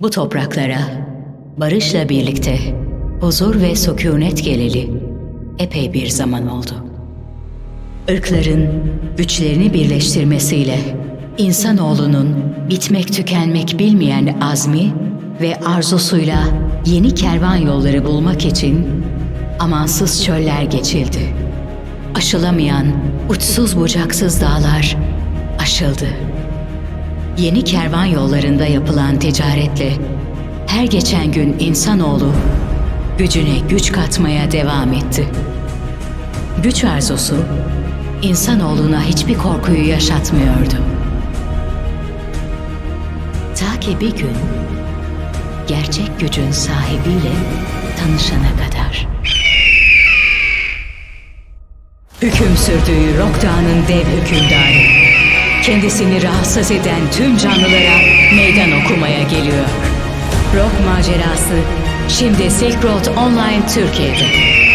Bu topraklara barışla birlikte huzur ve sükunet geleli epey bir zaman oldu. Irkların güçlerini birleştirmesiyle insanoğlunun bitmek tükenmek bilmeyen azmi ve arzusuyla yeni kervan yolları bulmak için amansız çöller geçildi. Aşılamayan uçsuz bucaksız dağlar aşıldı. Yeni kervan yollarında yapılan ticaretle her geçen gün insanoğlu gücüne güç katmaya devam etti. Güç arzusu insanoğluna hiçbir korkuyu yaşatmıyordu. Ta ki bir gün gerçek gücün sahibiyle tanışana kadar. Hüküm sürdüğü Rock dev hükümdarı. Kendisini rahatsız eden tüm canlılara meydan okumaya geliyor. Rock macerası şimdi Silk Road Online Türkiye'de.